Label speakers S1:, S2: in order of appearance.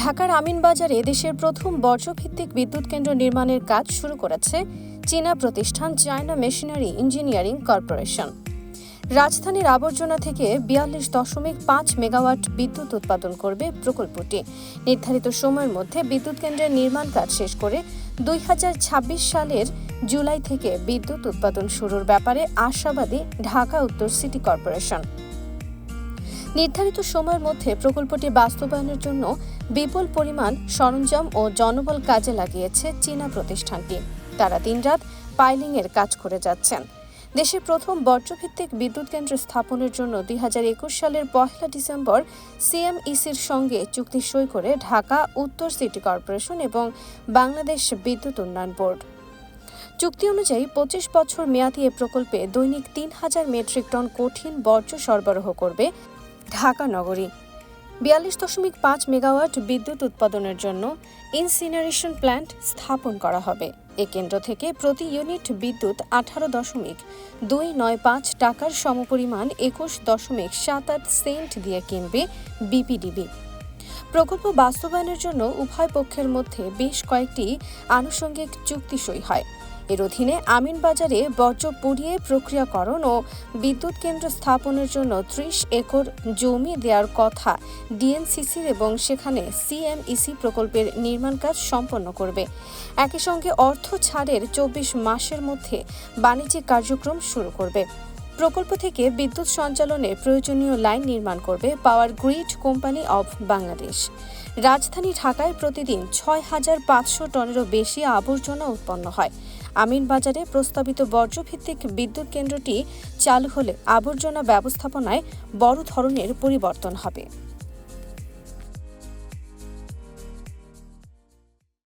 S1: ঢাকার আমিনবাজারে দেশের প্রথম বর্জ্যভিত্তিক বিদ্যুৎ কেন্দ্র নির্মাণের কাজ শুরু করেছে চীনা প্রতিষ্ঠান চায়না মেশিনারি ইঞ্জিনিয়ারিং কর্পোরেশন। রাজধানীর আবর্জনা থেকে বিয়াল্লিশ দশমিক পাঁচ মেগাওয়াট বিদ্যুৎ উৎপাদন করবে প্রকল্পটি। নির্ধারিত সময়ের মধ্যে বিদ্যুৎ কেন্দ্রের নির্মাণ কাজ শেষ করে দুই হাজার ছাব্বিশ সালের জুলাই থেকে বিদ্যুৎ উৎপাদন শুরুর ব্যাপারে আশাবাদী ঢাকা উত্তর সিটি কর্পোরেশন। নির্ধারিত সময়ের মধ্যে প্রকল্পটি বাস্তবায়নের জন্য বিপুল পরিমাণ সরঞ্জাম ও জনবল কাজে লাগিয়েছে চীনা প্রতিষ্ঠানটি। তারা দিনরাত পাইলিংয়ের কাজ করে যাচ্ছেন। দেশের প্রথম বর্জ্যভিত্তিক বিদ্যুৎ কেন্দ্র স্থাপনের জন্য দুই হাজার একুশ সালের পহেলা ডিসেম্বর সিএমইসির সঙ্গে চুক্তি সই করে ঢাকা, উত্তর সিটি কর্পোরেশন এবং বাংলাদেশ বিদ্যুৎ উন্নয়ন বোর্ড। চুক্তি অনুযায়ী পঁচিশ বছর মেয়াদি এ প্রকল্পে দৈনিক তিন হাজার মেট্রিক টন কঠিন বর্জ্য সরবরাহ করবে ঢাকা নগরী। বিয়াল্লিশ দশমিক পাঁচ মেগাওয়াট বিদ্যুৎ উৎপাদনের জন্য ইনসিনারেশন প্ল্যান্ট স্থাপন করা হবে। এ কেন্দ্র থেকে প্রতি ইউনিট বিদ্যুৎ আঠারো দশমিক দুই নয় পাঁচ টাকার সমপরিমাণ একুশ দশমিক সাত আট সেন্ট দিয়ে কিনবে বিপিডিবি। প্রকল্প বাস্তবায়নের জন্য উভয় পক্ষের মধ্যে বেশ কয়েকটি আনুষঙ্গিক চুক্তি সই হয়। এর অধীনে আমিনবাজারে বর্জ্য পুড়িয়ে প্রক্রিয়াকরণ ও বিদ্যুৎ কেন্দ্র স্থাপনের জন্য ত্রিশ একর জমি দেওয়ার কথা ডিএনসিসির এবং সেখানে সিএমইসি প্রকল্পের নির্মাণ কাজ সম্পন্ন করবে। একই সঙ্গে অর্থ ছাড়ের চব্বিশ মাসের মধ্যে বাণিজ্যিক কার্যক্রম শুরু করবে। প্রকল্প থেকে বিদ্যুৎ সঞ্চালনে প্রয়োজনীয় লাইন নির্মাণ করবে power grid company of Bangladesh. রাজধানী ঢাকায় প্রতিদিন ছয় হাজার পাঁচশো টনেরও বেশি আবর্জনা উৎপন্ন হয়। আমিনবাজারে প্রস্তাবিত বর্জ্যভিত্তিক বিদ্যুৎ কেন্দ্রটি চালু হলে আবর্জনা ব্যবস্থাপনায় বড় ধরনের পরিবর্তন হবে।